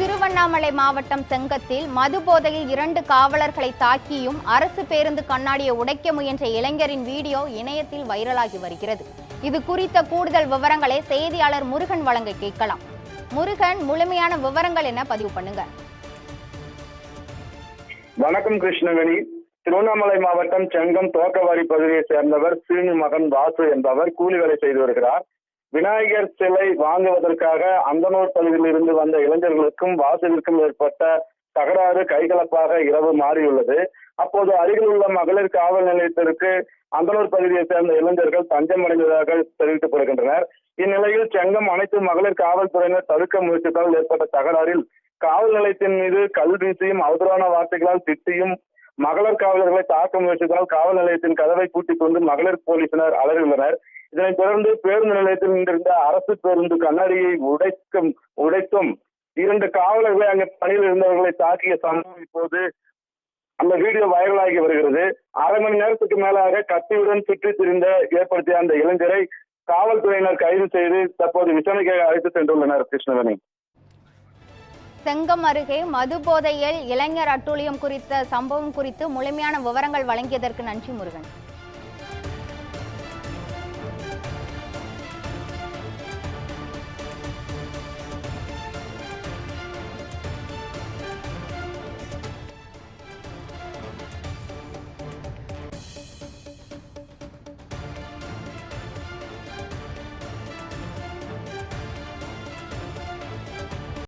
திருவண்ணாமலை மாவட்டம் செங்கத்தில் மது போதையில் இரண்டு காவலர்களை தாக்கியும் அரசு பேருந்து கண்ணாடியை உடைக்க முயன்ற இளைஞரின் வீடியோ இணையத்தில் வைரலாகி வருகிறது. இது குறித்த கூடுதல் விவரங்களை செய்தியாளர் முருகன் வழங்க கேட்கலாம். முருகன் முழுமையான விவரங்கள் என்ன பதிவு பண்ணுங்க. வணக்கம் கிருஷ்ணவேணி. திருவண்ணாமலை மாவட்டம் செங்கம் தோக்கவாடி பகுதியை சேர்ந்தவர் சீனு மகன் வாசு என்பவர் கூலி வேலை செய்து வருகிறார். விநாயகர் சிலை வாங்குவதற்காக அந்தனூர் பகுதியில் இருந்து வந்த இளைஞர்களுக்கும் வாசலிற்கும் ஏற்பட்ட தகராறு கைகலப்பாக இரவு மாறியுள்ளது. அப்போது அருகில் உள்ள மகளிர் காவல் நிலையத்திற்கு அந்தனூர் பகுதியை சேர்ந்த இளைஞர்கள் தஞ்சம் அடைந்ததாக தெரிவிக்கப்படுகின்றனர். இந்நிலையில் செங்கம் அனைத்து மகளிர் காவல்துறையினர் தடுக்க முயற்சித்தால் ஏற்பட்ட தகராறில் காவல் நிலையத்தின் மீது கல் வீசியும் அவதூறான வார்த்தைகளால் திட்டியும் மகளிர் காவலர்களை தாக்க முயற்சித்தால் காவல் நிலையத்தின் கதவை பூட்டிக் கொண்டு மகளிர் போலீசினர் அலறியுள்ளனர். இதனைத் தொடர்ந்து பேருந்து நிலையத்தில் நின்றிருந்த அரசு பேருந்து கண்ணாடியை உடைக்கும் உடைத்தும் இரண்டு காவலர்களை அங்கே பணியில் இருந்தவர்களை தாக்கிய சம்பவம் இப்போது அந்த வீடியோ வைரலாகி வருகிறது. அரை மணி நேரத்துக்கு மேலாக கத்தியுடன் சுற்றி திரிந்த ஏற்படுத்திய அந்த இளைஞரை காவல்துறையினர் கைது செய்து தற்போது விசாரணைக்காக அழைத்து சென்றுள்ளனர் கிருஷ்ணவேணி. செங்கம் அருகே மது போதையில் இளைஞர் அட்டூழியம் குறித்த சம்பவம் குறித்து முழுமையான விவரங்கள் வழங்கியதற்கு நன்றி முருகன்.